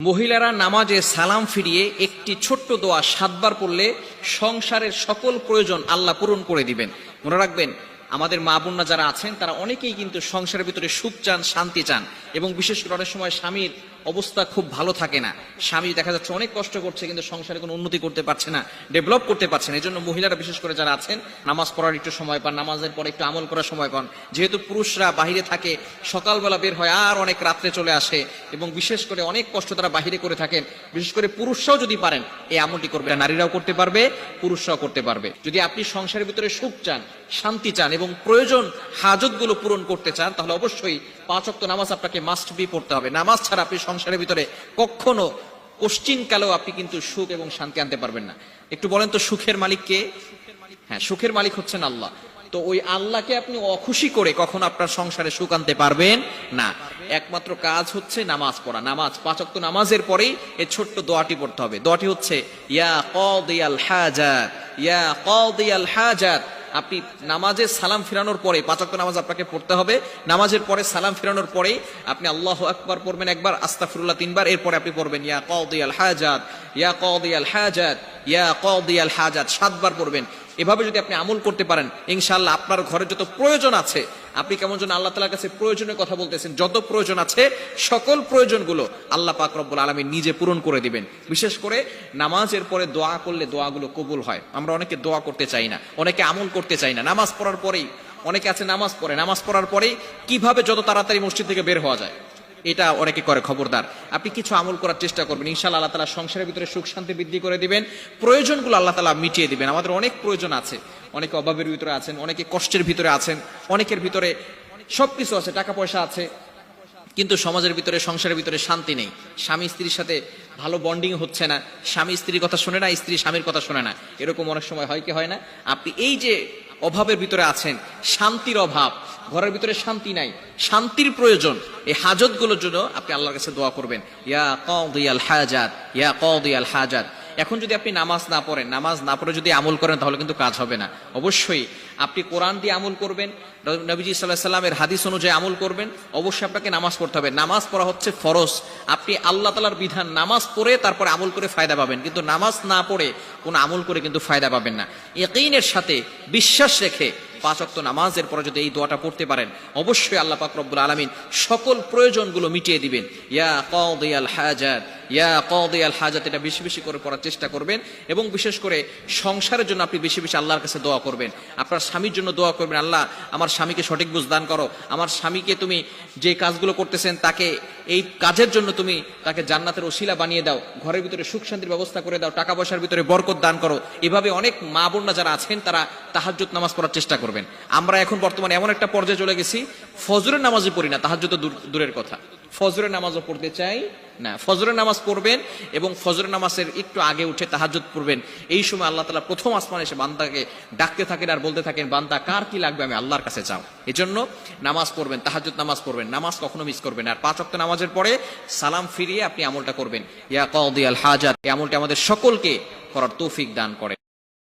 মহিলারা নামাজে সালাম ফিরিয়ে একটি ছোট্ট দোয়া সাতবার পড়লে সংসারের সকল প্রয়োজন আল্লাহ পূরণ করে দিবেন। মনে রাখবেন আমাদের মা বোনরা যারা আছেন, তারা অনেকেই কিন্তু সংসারের ভিতরে সুখ চান, শান্তি চান এবং বিশেষ করে অনেক সময় স্বামীর অবস্থা খুব ভালো থাকে না। স্বামী দেখা যাচ্ছে অনেক কষ্ট করছে কিন্তু সংসারে কোনো উন্নতি করতে পারছে না, ডেভেলপ করতে পারছে না। এই জন্য মহিলারা বিশেষ করে যারা আছেন, নামাজ পড়ার একটু সময় পান, নামাজের পরে একটু আমল করার সময় পান। যেহেতু পুরুষরা বাহিরে থাকে, সকালবেলা বের হয় আর অনেক রাত্রে চলে আসে এবং বিশেষ করে অনেক কষ্ট তারা বাহিরে করে থাকেন। বিশেষ করে পুরুষরাও যদি পারেন, এই আমলটি করবে নারীরাও করতে পারবে, পুরুষরাও করতে পারবে। যদি আপনি সংসারের ভিতরে সুখ চান, শান্তি চান এবং প্রয়োজন হাজতগুলো পূরণ করতে চান, তাহলে অবশ্যই পাঁচ অক্ত নামাজ আপনাকে মাস্ট বি পড়তে হবে। নামাজ ছাড়া আপনি সংসারের ভিতরে কখনো কোশ্চিন কালেও আপনি কিন্তু সুখ এবং শান্তি আনতে পারবেন না। একটু বলেন তো, সুখের মালিক কে? হ্যাঁ সুখের মালিক হচ্ছেন আল্লাহ। তো ওই আল্লাহকে আপনি অখুশি করে কখন আপনার সংসারে সুখ আনতে পারবেন না। একমাত্র কাজ হচ্ছে নামাজ পড়া। নামাজ পাঁচক্ত নামাজের পরেই এই ছোট্ট দোয়াটি পড়তে হবে। দোয়াটি হচ্ছে, ইয়া কদিয়াল হাজাত, ইয়া কদিয়াল হাজাত। আপনি নামাজে সালাম ফিরানোর পরে পাঁচাত্তর নামাজ আপনাকে পড়তে হবে। নামাজের পরে, সালাম ফিরানোর পরেই আপনি আল্লাহ আকবার পড়বেন একবার আস্তাফিরুল্লাহ তিনবার, এরপরে আপনি পড়বেন, ইয়া কদিয়াল হাজাত, ইয়া কদিয়াল হাজাত, ইয়া কদিয়াল হাজাত সাতবার পড়বেন। এভাবে যদি আপনি আমল করতে পারেন, ইনশাআল্লাহ আপনার ঘরে যত প্রয়োজন আছে, আপনি কেমন যেন আল্লাহ তালার কাছে প্রয়োজনের কথা বলতেছেন, যত প্রয়োজন আছে, সকল প্রয়োজনগুলো আল্লাহ পাক রব্বুল আলমী নিজে পূরণ করে দিবেন। বিশেষ করে নামাজের পরে দোয়া করলে দোয়াগুলো কবুল হয়। আমরা অনেকে দোয়া করতে চাই না, অনেকে আমল করতে চাই না। নামাজ পড়ার পরেই, অনেকে আছে নামাজ পড়ে, নামাজ পড়ার পরেই কীভাবে যত তাড়াতাড়ি মসজিদ থেকে বের হওয়া যায়? এটা অনেকে করে, খবরদার। আপনি কিছু আমল করার চেষ্টা করবেন ইনশাল্লাহ আল্লাহ তালা সংসারের ভিতরে সুখ শান্তি বৃদ্ধি করে দিবেন। প্রয়োজনগুলো আল্লাহ তালা মিটিয়ে দিবেন। আমাদের অনেক প্রয়োজন আছে। অনেকে অভাবের ভিতরে আছেন, অনেকে কষ্টের ভিতরে আছেন, অনেকের ভিতরে সব কিছু আছে, টাকা পয়সা আছে। কিন্তু সমাজের ভিতরে, সংসারের ভিতরে শান্তি নেই। স্বামী স্ত্রীর সাথে ভালো বন্ডিং হচ্ছে না। স্বামী স্ত্রীর কথা শোনে না, স্ত্রী স্বামীর কথা শোনে না। এরকম অনেক সময় হয় কি হয় না? আপনি এই যে অভাবের ভিতরে আছেন, শান্তির অভাব। ঘরের ভিতরে শান্তি নাই, শান্তির প্রয়োজন। এই হাজতগুলোর জন্য আপনি আল্লাহর কাছে দোয়া করবেন। ইয়া কদিয়াল হাজাত, ইয়া কদিয়াল হাজাত। এখন যদি আপনি নামাজ না পড়েন, নামাজ না পড়ে যদি আমল করেন, তাহলে কিন্তু কাজ হবে না। অবশ্যই আপনি কোরআন দিয়ে আমল করবেন নবীজি সাল্লাহ সাল্লামের হাদিস অনুযায়ী আমল করবেন, অবশ্যই আপনাকে নামাজ পড়তে হবে। নামাজ পড়া হচ্ছে ফরজ। আপনি আল্লাহ তালার বিধান, নামাজ পড়ে তারপরে আমল করে ফায়দা পাবেন। কিন্তু নামাজ না পড়ে কোনো আমল করে কিন্তু ফায়দা পাবেন না। ইকিনের সাথে বিশ্বাস রেখে পাঁচ অক্ত নামাজের পরে যদি এই দোয়াটা পড়তে পারেন, অবশ্যই আল্লাহ পাক রব্বুল আলমিন সকল প্রয়োজনগুলো মিটিয়ে দিবেন। ইয়া কদিয়াল হাজার ইয়া কদিয়াল হাজাত, এটা বেশি বেশি করে পড়ার চেষ্টা করবেন এবং বিশেষ করে সংসারের জন্য আপনি বেশি বেশি আল্লাহর কাছে দোয়া করবেন। আপনার স্বামীর জন্য দোয়া করবেন, আল্লাহ আমার স্বামীকে সঠিক বুঝ দান করো। আমার স্বামীকে তুমি যে কাজগুলো করতেছেন, তাকে এই কাজের জন্য তুমি তাকে জান্নাতের ওসিলা বানিয়ে দাও, ঘরের ভিতরে সুখ শান্তির ব্যবস্থা করে দাও, টাকা পয়সার ভিতরে বরকত দান করো। এভাবে অনেক মা বোনরা যারা আছেন, তারা তাহাজ্জুদ নামাজ পড়ার চেষ্টা করবেন। আমরা এখন বর্তমানে এমন একটা পর্যায়ে চলে গেছি, ফজরের নামাজই পড়ি না, তাহাজ্জুদ তো দূর- দূরের কথা। ফজরের নামাজও পড়তে চাই না, ফজরের নামাজ পড়বেন এবং ফজরের নামাজের একটু আগে উঠে তাহাজ্জুদ পড়বেন। এই সময় আল্লাহ তালা প্রথম আসমান এসে বান্দাকে ডাকতে থাকেন আর বলতে থাকেন, বান্দা, কার কি লাগবে আমি আল্লাহর কাছে চাও জন্য নামাজ পড়বেন, তাহাজ্জুদ নামাজ পড়বেন, নামাজ কখনো মিস করবেন আর পাঁচ অক্ট নামাজের পরে সালাম ফিরিয়ে আপনি আমলটা করবেন। ইয়া কদিয়াল হাজাত, এই আমলটা আমাদের সকলকে করার তৌফিক দান করে।